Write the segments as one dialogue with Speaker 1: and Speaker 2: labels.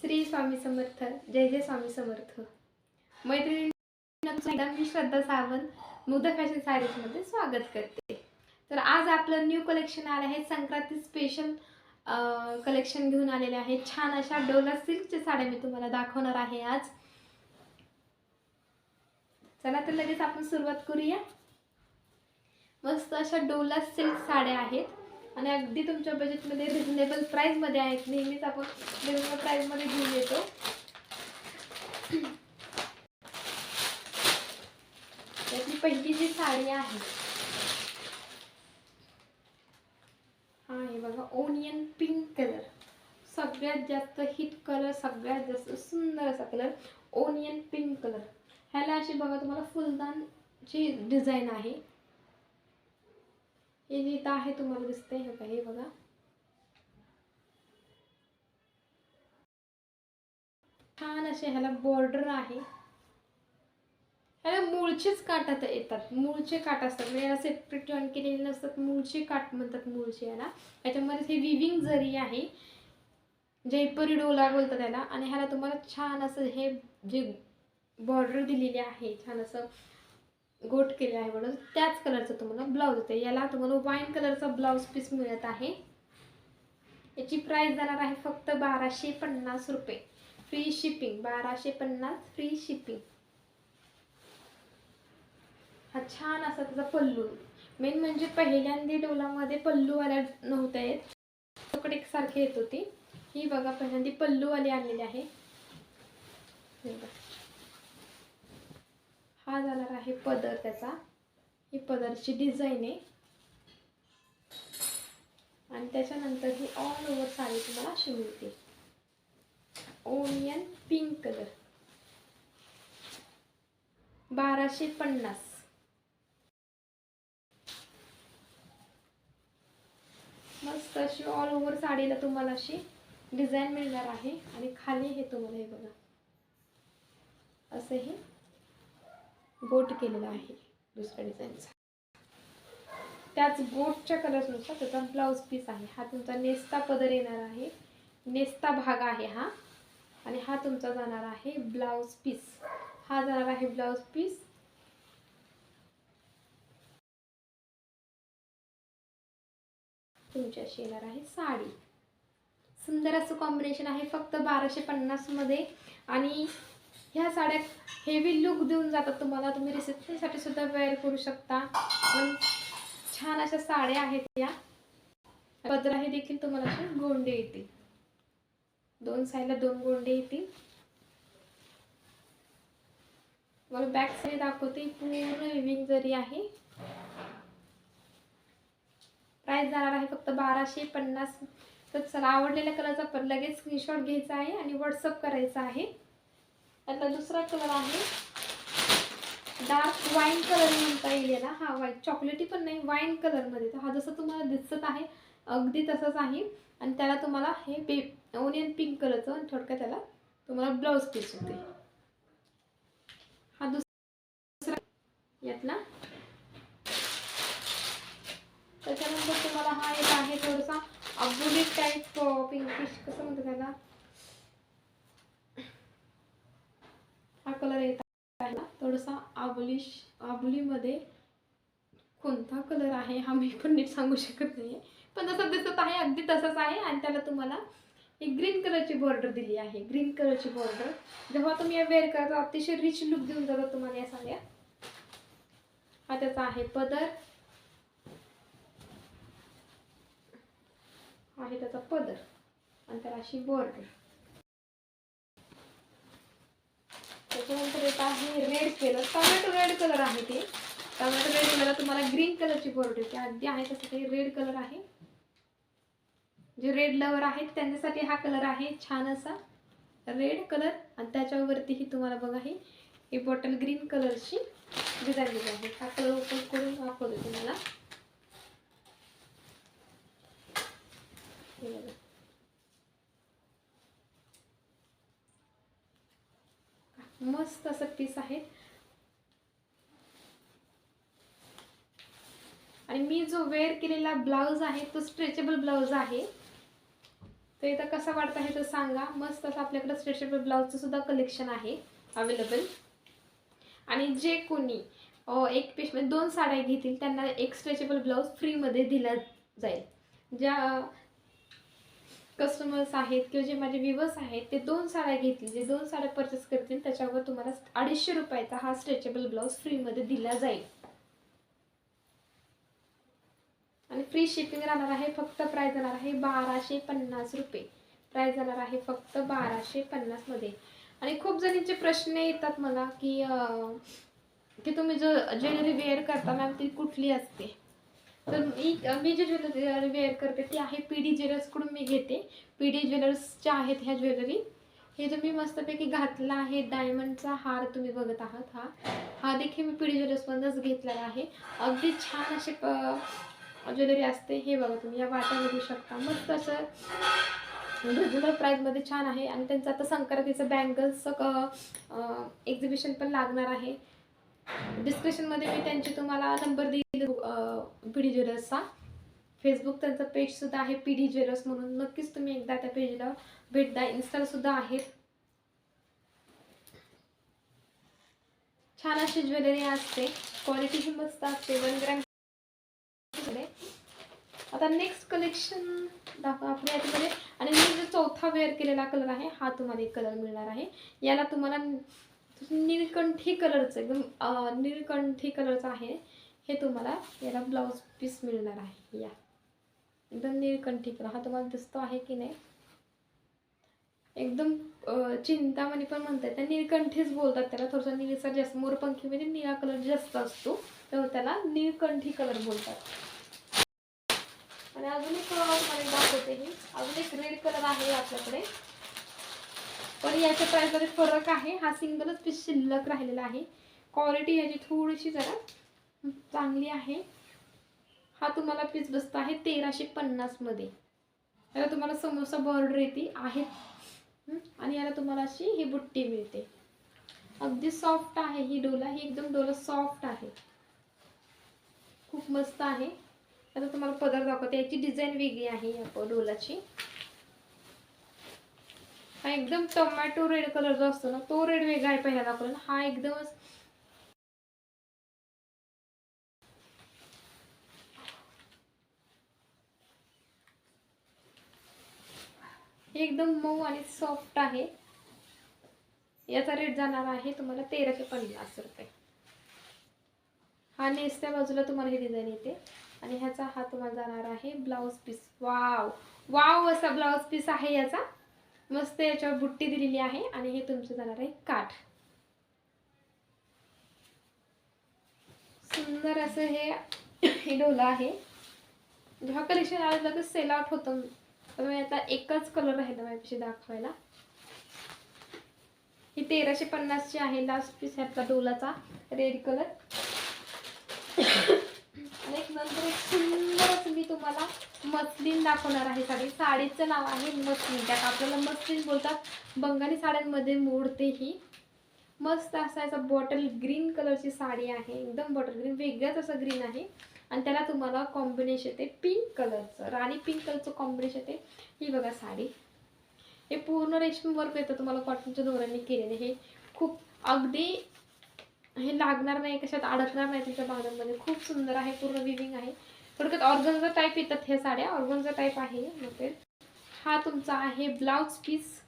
Speaker 1: श्री स्वामी समर्थ जय जय स्वामी समर्थ. मैत्रिणी मी श्रद्धा सावंत मुग्ध फॅशन साडीजमध्ये स्वागत करते. तर आज आपलं न्यू कलेक्शन आलं आहे संक्रांती स्पेशल कलेक्शन घेऊन आलेले आहे. छान अशा डोला सिल्कच्या साड्या मी तुम्हाला दाखवणार आहे आज. चला तर लगेच आपण सुरुवात करूया. मस्त अशा डोला सिल्क साड्या आहेत. आणि अगदी तुमच्या बजेटमध्ये रिझनेबल प्राईजमध्ये आहेत. नेहमीच आपण रिझनेबल प्राईजमध्ये घेऊन येतो. त्यातली पहिली जी साडी आहे. हा हे बघा ओनियन पिंक कलर सगळ्यात जास्त हिट कलर सगळ्यात जास्त सुंदर असा कलर ओनियन पिंक कलर ह्याला अशी बघा तुम्हाला फुलदानची डिझाईन आहे. हे जे इथं आहे तुम्हाला दिसतंय हे बघा हे बघा. छान असे ह्याला बॉर्डर आहे. ह्याला मूळचेच काट आता येतात. मूळचे काट असतात. म्हणजे याला सेपरेट जॉईन केलेले नसतात. मूळचे काट म्हणतात मूळचे याला. याच्यामध्ये हे विविंग जरी आहे जयपुरी डोला बोलतात त्याला आणि ह्याला तुम्हाला छान असं हे जे बॉर्डर दिलेली आहे छान असं गोट केले आहे म्हणून त्याच कलरचं तुम्हाला ब्लाऊज येते याला तुम्हाला वाईन कलरचा ब्लाऊज पीस मिळत आहे. याची प्राइस जाणार आहे फक्त बाराशे पन्नास रुपये. फ्री शिपिंग बाराशे पन्नास फ्री शिपिंग हा छान असा त्याचा पल्लू. मेन म्हणजे पहिल्यांदा डोलामध्ये पल्लूवाल्या नव्हत्या येत. तुकडे एकसारखी येत होती. ही बघा पहिल्यांदा पल्लूवाली आणलेली आहे. हा जाणार आहे पदर त्याचा. ही पदरची डिझाईन आहे. आणि त्याच्यानंतर ही ऑल ओव्हर साडी तुम्हाला अशी मिळते ओनियन पिंक कलर बाराशे पन्नास. मस्त अशी ऑल ओव्हर साडीला तुम्हाला अशी डिझाईन मिळणार आहे. आणि खाली हे तुम्हाला हे बघा. असं हे. गोट केलेला आहे दुसऱ्या डिझाईनचा. त्याच गोटच्या कलरनुसार त्याचा ब्लाऊज पीस आहे. हा तुमचा नेस्ता पदर येणार आहे. नेस्ता भाग आहे हा. आणि हा तुमचा जाणार आहे ब्लाऊज पीस. हा जाणार आहे ब्लाऊज पीस. तुमच्याशी येणार आहे साडी. सुंदर असं कॉम्बिनेशन आहे. फक्त बाराशे पन्नासमध्ये आणि ह्या साड्या हेवी लुक देऊन जातात तुम्हाला. तुम्ही रिसेप्शनसाठी सुद्धा वेअर करू शकता. पण छान अशा साड्या आहेत या पदरा हे देखील तुम्हाला असे गोंडे येतील. दोन साईडला दोन गोंडे येतील. मला बॅक साईड दाखवते पूर्ण विविंग जरी आहे. प्राइस जाणार आहे फक्त बाराशे पन्नास. तर चला आवडलेल्या कलरचा पण लगेच स्क्रीनशॉट घ्यायचा आहे आणि व्हॉट्सअप करायचा आहे. आता दुसरा कलर आहे. डार्क वाईन कलर म्हणता येईल याला. हा व्हाईट चॉकलेटी पण नाही वाईन कलरमध्ये तर हा जसं तुम्हाला दिसत आहे अगदी तसंच आहे. आणि त्याला तुम्हाला हे बे ओनियन पिंक कलरचं आणि थोडक्यात त्याला तुम्हाला ब्लाऊज पीस होते. हा दुसरा यातला त्याच्यानंतर तुम्हाला हा एक आहे थोडासा अबुली टाईप पिंकिश कसं म्हणतात त्याला? हा कलर येत आहे ना थोडासा आबुलिश आबुलीमध्ये कोणता कलर आहे हा मी पण नीट सांगू शकत नाही पण जसं दिसत आहे अगदी तसंच आहे आणि त्याला तुम्हाला एक ग्रीन कलरची बॉर्डर दिली आहे. ग्रीन कलरची बॉर्डर जेव्हा तुम्ही या वेअर करता अतिशय रिच लुक देऊन जातात तुम्हाला या साड्या. हा त्याचा आहे पदर. आहे त्याचा पदर आणि त्याला अशी बॉर्डर त्याच्यानंतर येत आहे red colour tomato red colour आहे ते. टोमॅटो रेड कलर तुम्हाला ग्रीन कलरची बोर्ड येते. अगदी आहे तसं काही रेड कलर आहे. जे रेड लवर आहेत त्यांच्यासाठी हा कलर आहे छान असा रेड कलर आणि त्याच्यावरतीही तुम्हाला बघा हे ही बॉटल ग्रीन कलरची डिझाईन दिली आहे हा कलर ओपन करून वापरतो तुम्हाला हे बघा मस्त असं पीस आहे. आणि मी जो वेअर केलेला ब्लाऊज आहे तो स्ट्रेचेबल ब्लाऊज आहे. तर इथं कसा वाटत आहे तर सांगा. मस्त असं आपल्याकडं स्ट्रेचेबल ब्लाऊजचं सुद्धा कलेक्शन आहे अवेलेबल आणि जे कोणी एक पीस म्हणजे दोन साड्या घेतील त्यांना एक स्ट्रेचेबल ब्लाऊज फ्रीमध्ये दिला जाईल. ज्या कस्टमर्स आहेत किंवा जे माझे व्ह्युअर्स आहेत ते दोन साड्या घेतील. जे दोन साड्या परचेस करतील त्याच्यावर तुम्हाला अडीचशे रुपयाचा हा स्ट्रेचेबल ब्लाऊज फ्रीमध्ये दिला जाईल. आणि फ्री शिपिंग राहणार आहे फक्त प्राईस जाणार आहे बाराशे पन्नास रुपये. प्राईज जाणार आहे फक्त बाराशे पन्नासमध्ये आणि खूप जणींचे प्रश्न येतात मला की की तुम्ही जो ज्वेलरी वेअर करता मॅम ती कुठली असते? तर मी मी जे ज्वेलरी वेअर करते ती आहे पी डी ज्वेलर्सकडून मी घेते. पी डी ज्वेलर्सच्या आहेत ह्या ज्वेलरी हे तुम्ही मी मस्तपैकी घातला आहे डायमंडचा हार तुम्ही बघत आहात हा. हा देखील मी पी डी ज्वेलर्समधूनच घेतलेला आहे. अगदी छान असे ज्वेलरी असते. हे बघा तुम्ही या वाट्या बघू शकता. मस्त असं रिजनेबल प्राईजमध्ये छान आहे. आणि त्यांचं आता संक्रांतीचं बँगल्सचं एक्झिबिशन पण लागणार आहे. डिस्क्रिप्शनमध्ये मी त्यांची तुम्हाला नंबर देईल पी डी ज्वेलर्सचा फेसबुक त्यांचं पेजसुद्धा आहे पी डी ज्वेलर्स म्हणून. नक्कीच तुम्ही एकदा त्या पेजला भेट द्या. इन्स्टासुद्धा आहेत छान अशी ज्वेलरी असते. क्वालिटी ही मस्त असते. वन ग्रॅम आता नेक्स्ट कलेक्शन दाखवा आपल्या याच्यामध्ये. आणि मी जो चौथा वेअर केलेला कलर आहे हा तुम्हाला एक कलर मिळणार आहे. याला तुम्हाला निळकंठी कलरचं एकदम निळकंठी कलरचं आहे. हे तुम्हाला याला ब्लाऊज पीस मिळणार आहे या. एकदम निळकंठी कलर. हा तुम्हाला दिसतो आहे की नाही? एकदम चिंतामणी पण म्हणतात. त्या निळकंठीच बोलतात त्याला. थोडंसं निळसर जास्त मोरपंखी म्हणजे निळा कलर जास्त असतो. तेव्हा त्याला निळकंठी कलर बोलतात. आणि अजून एक तुम्हाला दाखवते ही अजून एक रेड कलर आहे आपल्याकडे. पण याच्या प्राईसमध्ये फरक आहे. हा सिंगलच पीस शिल्लक राहिलेला आहे. क्वालिटी याची थोडीशी जरा चांगली आहे. हा तुम्हाला पीस बसत आहे तेराशे पन्नासमध्ये याला तुम्हाला समोसा बॉर्डर येते आहे. आणि याला तुम्हाला अशी ही बुट्टी मिळते. अगदी सॉफ्ट आहे ही डोला. ही एकदम डोला सॉफ्ट आहे. खूप मस्त आहे. आता तुम्हाला पदर दाखवते. याची डिझाईन वेगळी आहे या डोलाची. हा एकदम टोमॅटो रेड कलर जो असतो ना तो रेड वेगळा आहे पहिला दाखवला ना. हा एकदमच हे एकदम मऊ आणि सॉफ्ट आहे. याचा रेट जाणार आहे तुम्हाला तेराशे पन्नास रुपये. हा नेसत्या बाजूला तुम्हाला हे डिझाईन येते. आणि ह्याचा हा तुम्हाला जाणार आहे ब्लाऊज पीस वाव वाव असा ब्लाऊज पीस आहे याचा. मस्त याच्यावर बुट्टी दिलेली आहे आणि हे तुमचं जाणार आहे काठ. सुंदर असं हे डोलं आहे. जेव्हा कलेक्शन आलं लगेच सेल आउट होतं. त्यामुळे आता एकच कलर राहिला माझ्यापेक्षा दाखवायला. ही तेराशे पन्नासची आहे लास्ट पीस ह्यातला डोलाचा रेड कलर एक नंतर एक सुंदर असं मी तुम्हाला मस्लिन दाखवणार आहे. साडी साडीचं नाव आहे मस्लिन. त्यात आपल्याला मस्लिन बोलतात. बंगाली साड्यांमध्ये मोडते ही. मस्त असा याचा बॉटल ग्रीन कलरची साडी आहे. एकदम बॉटल ग्रीन. वेगळंच असं ग्रीन आहे. आणि त्याला तुम्हाला कॉम्बिनेशन येते पिंक कलरचं राणी पिंक कलरचं कॉम्बिनेशन येते. ही बघा साडी. हे पूर्ण रेशमी वर्क येतं तुम्हाला कॉटनच्या दोऱ्यांनी केलेले. हे खूप अगदी हे लागणार नाही कशात अडकणार नाही तुमच्या बांगड्यांमध्ये खूप सुंदर आहे पूर्ण विविंग आहे. थोडक्यात ऑर्गनचा टाईप येतात ह्या साड्या. ऑर्गनचा टाईप आहे मध्ये. हा तुमचा आहे ब्लाऊज पीस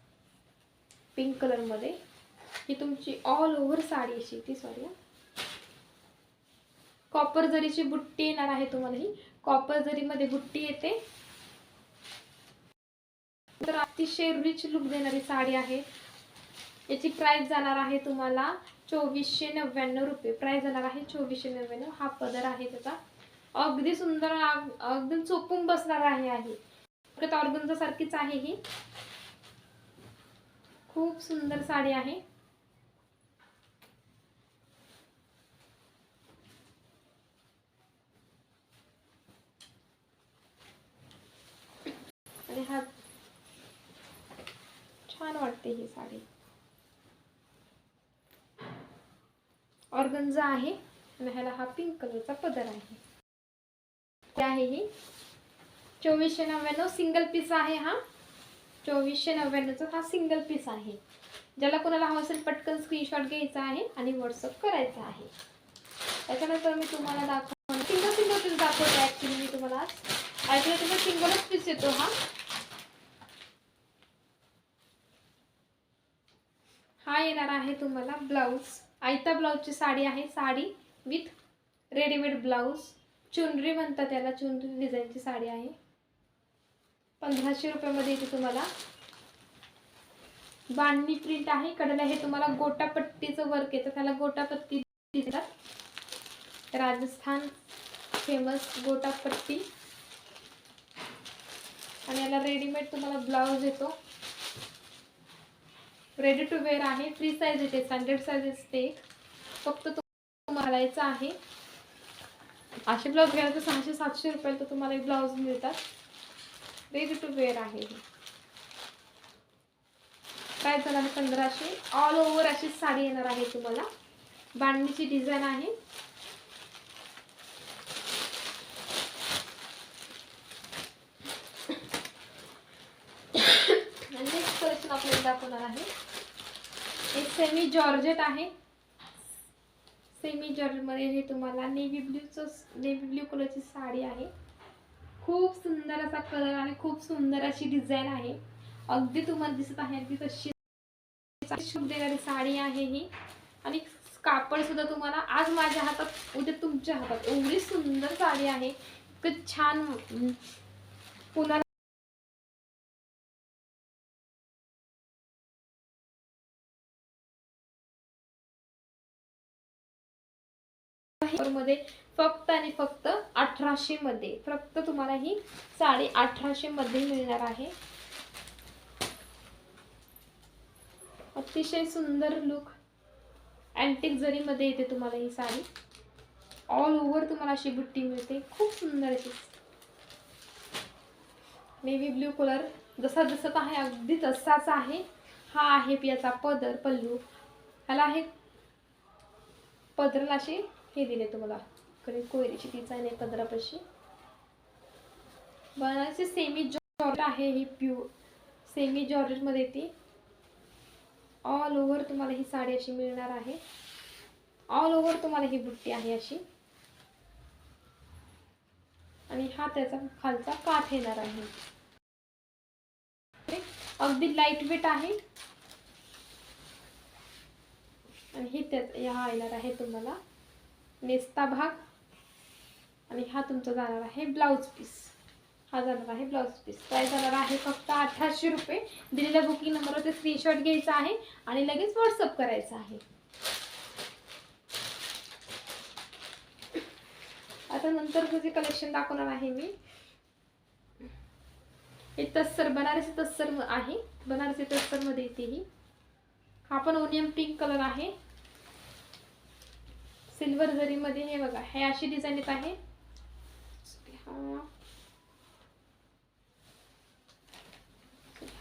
Speaker 1: पिंक कलरमध्ये ही तुमची ऑल ओव्हर साडी अशी ती सॉरी कॉपर जरीची बुट्टी येणार आहे तुम्हाला ही कॉपर जरीमध्ये बुट्टी येते. तर अतिशय रिच लुक देणारी साडी आहे. याची प्राइस जाणार आहे तुम्हाला चोवीसशे नव्याण्णव रुपये. प्राईज जाणार आहे चोवीसशे नव्याण्णव. हा पदर आहे त्याचा. अगदी सुंदर अगदी चोपून बसणार आहे आहे. ऑर्गनचा सारखीच आहे ही. खूप सुंदर साडी आहे. आणि हा छान वाटते ही साडी. ऑर्गन्झा आहे आणि ह्याला हा पिंक कलरचा पदर आहे. ते आहे ही. चोवीसशे नव्याण्णव सिंगल पीस आहे हा. चोवीसशे नव्याण्णवचा हा सिंगल पीस आहे. ज्याला कोणाला हवं असेल पटकन स्क्रीनशॉट घ्यायचा आहे आणि व्हॉट्सअप करायचा आहे. त्याच्यानंतर मी तुम्हाला दाखव सिंगल सिंगल पीस दाखवतो ॲक्च्युली मी तुम्हाला ॲक्च्युली तुम्हाला सिंगलच पीस येतो हा. हा येणार आहे तुम्हाला ब्लाऊज आयता ब्लाऊजची साडी आहे साडी विथ रेडीमेड ब्लाऊज चुनरी म्हणतात त्याला चुनरी डिझाईनची साडी आहे. पंधराशे रुपयामध्ये येते तुम्हाला. बांधणी प्रिंट आहे कडेला हे तुम्हाला गोटापट्टीचं वर्क येतं. त्याला गोटापट्टी देतात. राजस्थान फेमस गोटापट्टी. आणि याला रेडीमेड तुम्हाला ब्लाऊज येतो. रेडी टू वेअर आहे. फ्री साईज येते. स्टँडर्ड साईज असते. फक्त तुम्हाला घालायचं आहे. असे ब्लाऊज घ्यायला तर सहाशे सातशे रुपयाला तर तुम्हाला एक ब्लाऊज मिळतात. रेडी टू वेअर आहे काय झालं? पंधराशे. ऑल ओव्हर अशी साडी येणार आहे तुम्हाला. बांधणीची डिझाईन आहे नेक्स्ट कलेक्शन आपल्याला दाखवणार आहे. एक सेमी जॉर्जेट आहे. सेमी जॉर्जेटमध्ये हे तुम्हाला नेव्ही ब्ल्यूचं नेव्ही ब्ल्यू कलरची साडी आहे. खूप सुंदर असा कलर आणि खूप सुंदर अशी डिझाईन आहे. अगदी तुम्हाला दिसत आहे अगदी तशी. शुभ देणारी साडी आहे ही. आणि कापड सुद्धा तुम्हाला आज माझ्या हातात उद्या तुमच्या हातात. एवढी सुंदर साडी आहे. इतकं छान अं, मध्ये फक्त आणि फक्त अठराशे मध्ये. फक्त तुम्हाला ही साडी अठराशे मध्ये मिळणार आहे. अतिशय सुंदर लुक अँटिक जरीमध्ये येते तुम्हाला ही साडी. ऑल ओव्हर तुम्हाला अशी बुट्टी मिळते. खूप सुंदर अशी नेव्ही ब्ल्यू कलर जसा जसं आहे अगदी तसाच आहे. हा आहे याचा पदर पल्लू. ह्याला आहे पदरला अशी हे दिले तुम्हाला. इकडे कोयरीची डिझाईन आहे पदरापाशी बनारसी सेमी जॉर्ज आहे ही प्यू सेमी जॉर्जेटमध्ये ती. ऑल ओव्हर तुम्हाला ही साडी अशी मिळणार आहे. ऑल ओव्हर तुम्हाला ही बुट्टी आहे अशी. आणि हा त्याचा खालचा काठ येणार आहे. अगदी लाइट वेट आहे. आणि हे त्यात हा येणार आहे तुम्हाला. नेस्ता भाग. आणि हा तुमचा जाणार आहे ब्लाऊज पीस हा जाणार आहे ब्लाऊज पीस काय जाणार आहे? फक्त अठराशे रुपये. दिलेल्या बुकिंग नंबरवरती स्क्रीनशॉट घ्यायचा आहे आणि लगेच व्हॉट्सअप करायचा आहे. आता नंतरचं जे कलेक्शन दाखवणार आहे मी हे तस्सर बनारसी तस्सर आहे. बनारसी तस्सरमध्ये येते ही. हा पण ओनियन पिंक कलर आहे. सिल्वर झरीमध्ये हे बघा हे अशी डिझाईन येत आहे. हा.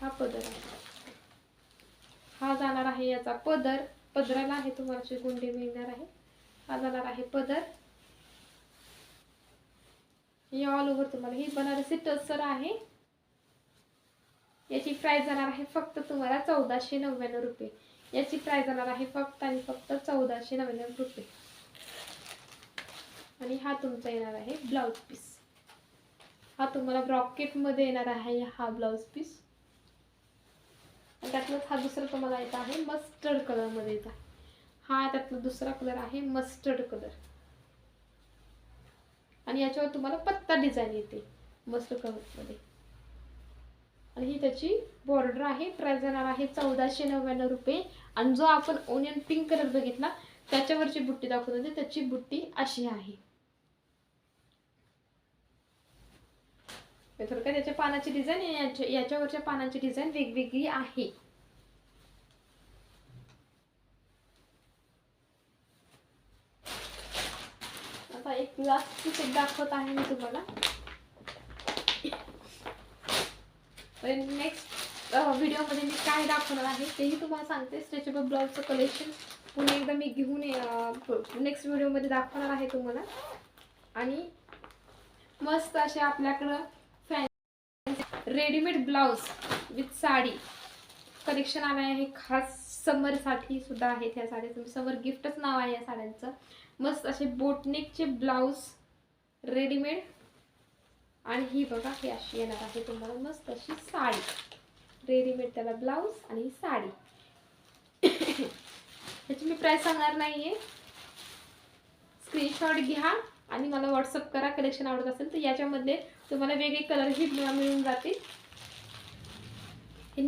Speaker 1: हा पदर आहे. हा जाणार आहे याचा पदर. पदराला आहे तुम्हाला असे गुंडे मिळणार आहे. हा जाणार आहे पदर. हे ऑल ओव्हर तुम्हाला. ही बनारसी टसर आहे. याची प्राइस जाणार आहे फक्त तुम्हाला चौदाशे नव्याण्णव रुपये. याची प्राइस जाणार आहे फक्त आणि फक्त चौदाशे नव्याण्णव रुपये. आणि हा तुमचा येणार आहे ब्लाऊज पीस हा तुम्हाला ब्रॉकेटमध्ये येणार आहे हा ब्लाऊज पीस आणि त्यातलंच हा दुसरा तुम्हाला येत आहे मस्टर्ड कलरमध्ये येत आहे. हा त्यातला दुसरा कलर आहे मस्टर्ड कलर आणि याच्यावर तुम्हाला पत्ता डिझाईन येते मस्टर्ड कलरमध्ये आणि ही त्याची बॉर्डर आहे प्राईस जाणार आहे चौदाशे नव्याण्णव रुपये. आणि जो आपण ओनियन पिंक कलर बघितला त्याच्यावरची बुट्टी दाखवत होती त्याची बुट्टी अशी आहे. तर काय त्याच्या पानाची डिझाईन याच्या याच्यावरच्या पानांची डिझाईन वेगवेगळी आहे. आता एक लास्ट एक दाखवत आहे मी तुम्हाला. नेक्स्ट व्हिडिओमध्ये मी काय दाखवणार आहे तेही तुम्हाला सांगते. स्ट्रेचेबल ब्लाऊजचं कलेक्शन पुन्हा एकदा मी घेऊन नेक्स्ट व्हिडिओमध्ये दाखवणार आहे तुम्हाला. आणि मस्त असे आपल्याकडं readymade blouse with sari. Collection आलं आहे. खास समरसाठी सुद्धा आहेत ह्या साड्या. तुम्ही समर गिफ्टच नाव आहे या साड्यांचं. मस्त असे बोटनेकचे ब्लाऊज रेडीमेड. आणि ही बघा ही अशी येणार आहे तुम्हाला मस्त अशी साडी. रेडीमेड त्याला ब्लाऊज आणि ही साडी. ह्याची मी प्राईस सांगणार नाही आहे स्क्रीनशॉट घ्या आणि मला व्हॉट्सअप करा. कलेक्शन आवडत असेल तर याच्यामध्ये तुम्हाला वेगळे कलरही मिळून जातील.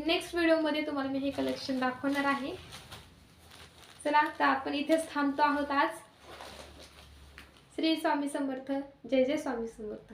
Speaker 1: नेक्स्ट व्हिडिओमध्ये तुम्हाला मी हे कलेक्शन दाखवणार आहे. चला तर आपण इथेच थांबतो आहोत आज. श्री स्वामी समर्थ जय जय स्वामी समर्थ.